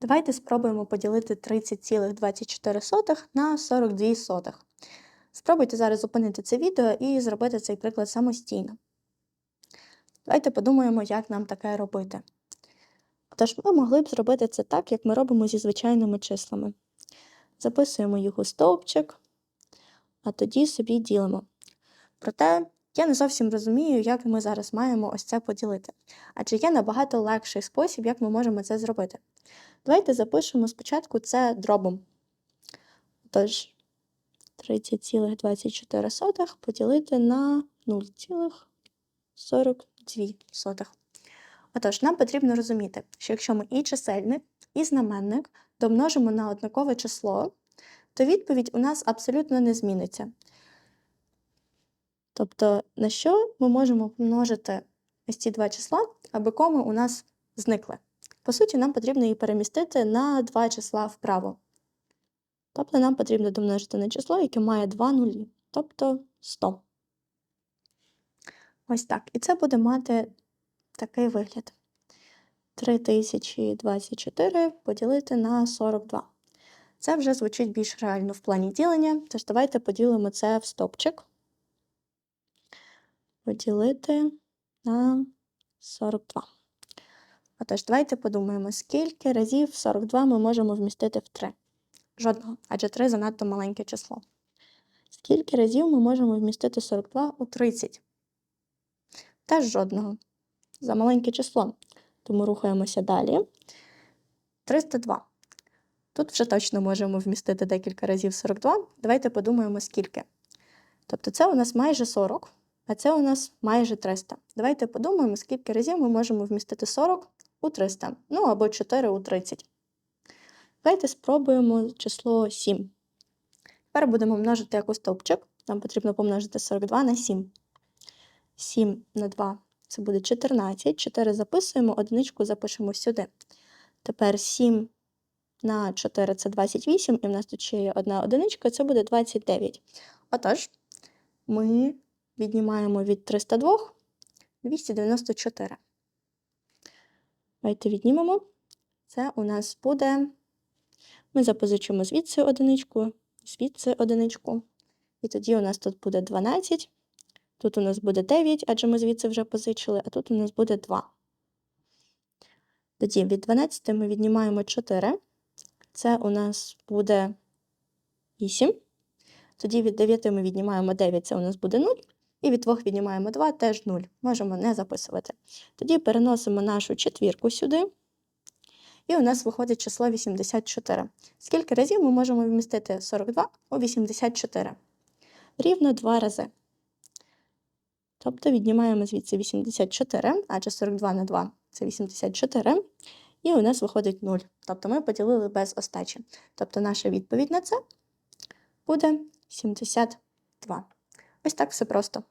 Давайте спробуємо поділити 30,24 на 42 сотих. Спробуйте зараз зупинити це відео і зробити цей приклад самостійно. Давайте подумаємо, як нам таке робити. Тож ми могли б зробити це так, як ми робимо зі звичайними числами. Записуємо їх у стовпчик, а тоді собі ділимо. Проте я не зовсім розумію, як ми зараз маємо ось це поділити. Адже є набагато легший спосіб, як ми можемо це зробити. Давайте запишемо спочатку це дробом. Тож 30,24 поділити на 0,42. Отож, нам потрібно розуміти, що якщо ми і чисельник, і знаменник домножимо на однакове число, то відповідь у нас абсолютно не зміниться. Тобто, на що ми можемо помножити ось ці два числа, аби коми у нас зникли. По суті, нам потрібно її перемістити на два числа вправо. Тобто нам потрібно домножити на число, яке має два нулі, тобто 100. Ось так. І це буде мати такий вигляд. 3024 поділити на 42. Це вже звучить більш реально в плані ділення, тож давайте поділимо це в стопчик. Поділити на 42. Отож, давайте подумаємо, скільки разів 42 ми можемо вмістити в 3? Жодного, адже 3 занадто маленьке число. Скільки разів ми можемо вмістити 42 у 30? Теж жодного. За маленьке число. Тому рухаємося далі. 302. Тут вже точно можемо вмістити декілька разів 42. Давайте подумаємо, скільки. Тобто це у нас майже 40, а це у нас майже 300. Давайте подумаємо, скільки разів ми можемо вмістити 40 у 300, ну або 4 у 30. Давайте спробуємо число 7. Тепер будемо множити як у стовпчик. Нам потрібно помножити 42 на 7. 7 на 2 це буде 14. 4 записуємо, одиничку запишемо сюди. Тепер 7 на 4 це 28, і в нас тут ще є одна одиничка, це буде 29. Отож, ми віднімаємо від 302 294. Давайте віднімемо. Це у нас буде. Ми запозичимо звідси одиничку, звідси одиничку. І тоді у нас тут буде 12. Тут у нас буде 9, адже ми звідси вже позичили, а тут у нас буде 2. Тоді від 12 ми віднімаємо 4. Це у нас буде 8. Тоді від 9 ми віднімаємо 9, це у нас буде 0. І від 2 віднімаємо 2, теж 0. Можемо не записувати. Тоді переносимо нашу четвірку сюди. І у нас виходить число 84. Скільки разів ми можемо вмістити 42 у 84? Рівно 2 рази. Тобто віднімаємо звідси 84, адже 42 на 2 це 84. І у нас виходить 0. Тобто ми поділили без остачі. Тобто наша відповідь на це буде 72. Ось так все просто.